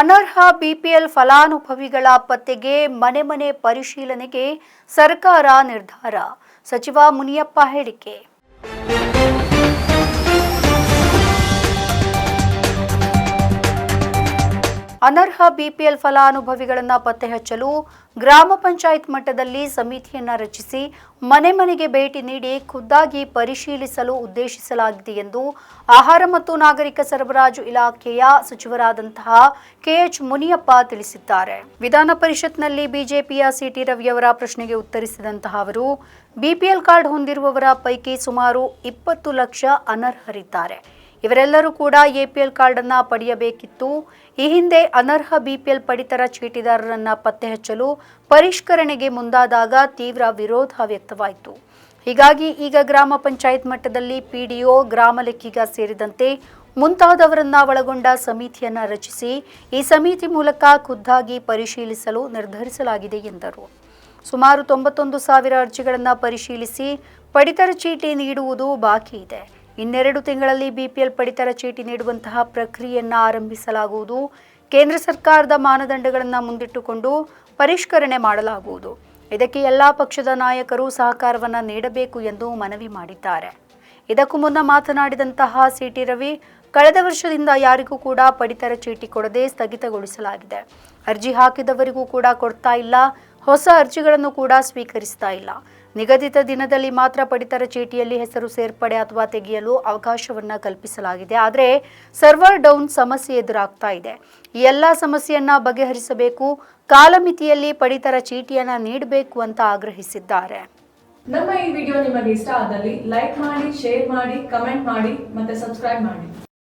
ಅನರ್ಹ ಬಿಪಿಎಲ್ ಫಲಾನುಭವಿಗಳ ಪತ್ತೆಗೆ ಮನೆ ಮನೆ ಪರಿಶೀಲನೆಗೆ ಸರ್ಕಾರ ನಿರ್ಧಾರ. ಸಚಿವ ಮುನಿಯಪ್ಪ ಹೇಳಿಕೆ. ಅನರ್ಹ ಬಿಪಿಎಲ್ ಫಲಾನುಭವಿಗಳನ್ನು ಪತ್ತೆ ಹಚ್ಚಲು ಗ್ರಾಮ ಪಂಚಾಯತ್ ಮಟ್ಟದಲ್ಲಿ ಸಮಿತಿಯನ್ನು ರಚಿಸಿ ಮನೆ ಮನೆಗೆ ಭೇಟಿ ನೀಡಿ ಖುದ್ದಾಗಿ ಪರಿಶೀಲಿಸಲು ಉದ್ದೇಶಿಸಲಾಗಿದೆ ಎಂದು ಆಹಾರ ಮತ್ತು ನಾಗರಿಕ ಸರಬರಾಜು ಇಲಾಖೆಯ ಸಚಿವರಾದಂತಹ ಕೆಎಚ್ ಮುನಿಯಪ್ಪ ತಿಳಿಸಿದ್ದಾರೆ. ವಿಧಾನ ಪರಿಷತ್ನಲ್ಲಿ ಬಿಜೆಪಿಯ ಸಿಟಿ ರವಿಯವರ ಪ್ರಶ್ನೆಗೆ ಉತ್ತರಿಸಿದಂತಹ ಅವರು, ಬಿಪಿಎಲ್ ಕಾರ್ಡ್ ಹೊಂದಿರುವವರ ಪೈಕಿ ಸುಮಾರು ಇಪ್ಪತ್ತು ಲಕ್ಷ ಅನರ್ಹರಿದ್ದಾರೆ. ಇವರೆಲ್ಲರೂ ಕೂಡ ಎಪಿಎಲ್ ಕಾರ್ಡ್ ಅನ್ನ ಪಡೆಯಬೇಕಿತ್ತು. ಈ ಹಿಂದೆ ಅನರ್ಹ ಬಿಪಿಎಲ್ ಪಡಿತರ ಚೀಟಿದಾರರನ್ನ ಪತ್ತೆ ಹಚ್ಚಲು ಪರಿಷ್ಕರಣೆಗೆ ಮುಂದಾದಾಗ ತೀವ್ರ ವಿರೋಧ ವ್ಯಕ್ತವಾಯಿತು. ಹೀಗಾಗಿ ಈಗ ಗ್ರಾಮ ಪಂಚಾಯತ್ ಮಟ್ಟದಲ್ಲಿ ಪಿಡಿಒ ಗ್ರಾಮ ಲೆಕ್ಕಿಗ ಸೇರಿದಂತೆ ಮುಂತಾದವರನ್ನ ಒಳಗೊಂಡ ಸಮಿತಿಯನ್ನ ರಚಿಸಿ ಈ ಸಮಿತಿ ಮೂಲಕ ಖುದ್ದಾಗಿ ಪರಿಶೀಲಿಸಲು ನಿರ್ಧರಿಸಲಾಗಿದೆ ಎಂದರು. ಸುಮಾರು ತೊಂಬತ್ತೊಂದು ಸಾವಿರ ಅರ್ಜಿಗಳನ್ನು ಪರಿಶೀಲಿಸಿ ಪಡಿತರ ಚೀಟಿ ನೀಡುವುದು ಬಾಕಿ ಇದೆ. ಇನ್ನೆರಡು ತಿಂಗಳಲ್ಲಿ ಬಿಪಿಎಲ್ ಪಡಿತರ ಚೀಟಿ ನೀಡುವಂತಹ ಪ್ರಕ್ರಿಯೆಯನ್ನು ಆರಂಭಿಸಲಾಗುವುದು. ಕೇಂದ್ರ ಸರ್ಕಾರದ ಮಾನದಂಡಗಳನ್ನು ಮುಂದಿಟ್ಟುಕೊಂಡು ಪರಿಷ್ಕರಣೆ ಮಾಡಲಾಗುವುದು. ಇದಕ್ಕೆ ಎಲ್ಲ ಪಕ್ಷದ ನಾಯಕರು ಸಹಕಾರವನ್ನು ನೀಡಬೇಕು ಎಂದು ಮನವಿ ಮಾಡಿದ್ದಾರೆ. ಇದಕ್ಕೂ ಮುನ್ನ ಮಾತನಾಡಿದಂತಹ ಸಿಟಿ ರವಿ, ಕಳೆದ ವರ್ಷದಿಂದ ಯಾರಿಗೂ ಕೂಡ ಪಡಿತರ ಚೀಟಿ ಕೊಡದೆ ಸ್ಥಗಿತಗೊಳಿಸಲಾಗಿದೆ. ಅರ್ಜಿ ಹಾಕಿದವರಿಗೂ ಕೂಡ ಕೊಡ್ತಾ ಇಲ್ಲ. ಹೊಸ ಅರ್ಜಿಗಳನ್ನು ಕೂಡ ಸ್ವೀಕರಿಸ್ತಾ ಇಲ್ಲ. ನಿಗದಿತ ದಿನದಲ್ಲಿ ಮಾತ್ರ ಪಡಿತರ ಚೀಟಿಯಲ್ಲಿ ಹೆಸರು ಸೇರ್ಪಡೆ ಅಥವಾ ತೆಗೆಯಲು ಅವಕಾಶವನ್ನ ಕಲ್ಪಿಸಲಾಗಿದೆ. ಆದರೆ ಸರ್ವರ್ ಡೌನ್ ಸಮಸ್ಯೆ ಎದುರಾಗ್ತಾ ಇದೆ. ಈ ಎಲ್ಲ ಸಮಸ್ಯೆಯನ್ನ ಬಗೆಹರಿಸಬೇಕು, ಕಾಲಮಿತಿಯಲ್ಲಿ ಪಡಿತರ ಚೀಟಿಯನ್ನ ನೀಡಬೇಕು ಅಂತ ಆಗ್ರಹಿಸಿದ್ದಾರೆ. ನಮ್ಮ ಈ ವಿಡಿಯೋ ನಿಮಗೆ ಇಷ್ಟ ಆದಲ್ಲಿ ಲೈಕ್ ಮಾಡಿ, ಶೇರ್ ಮಾಡಿ, ಕಮೆಂಟ್ ಮಾಡಿ ಮತ್ತೆ ಸಬ್ಸ್ಕ್ರೈಬ್ ಮಾಡಿ.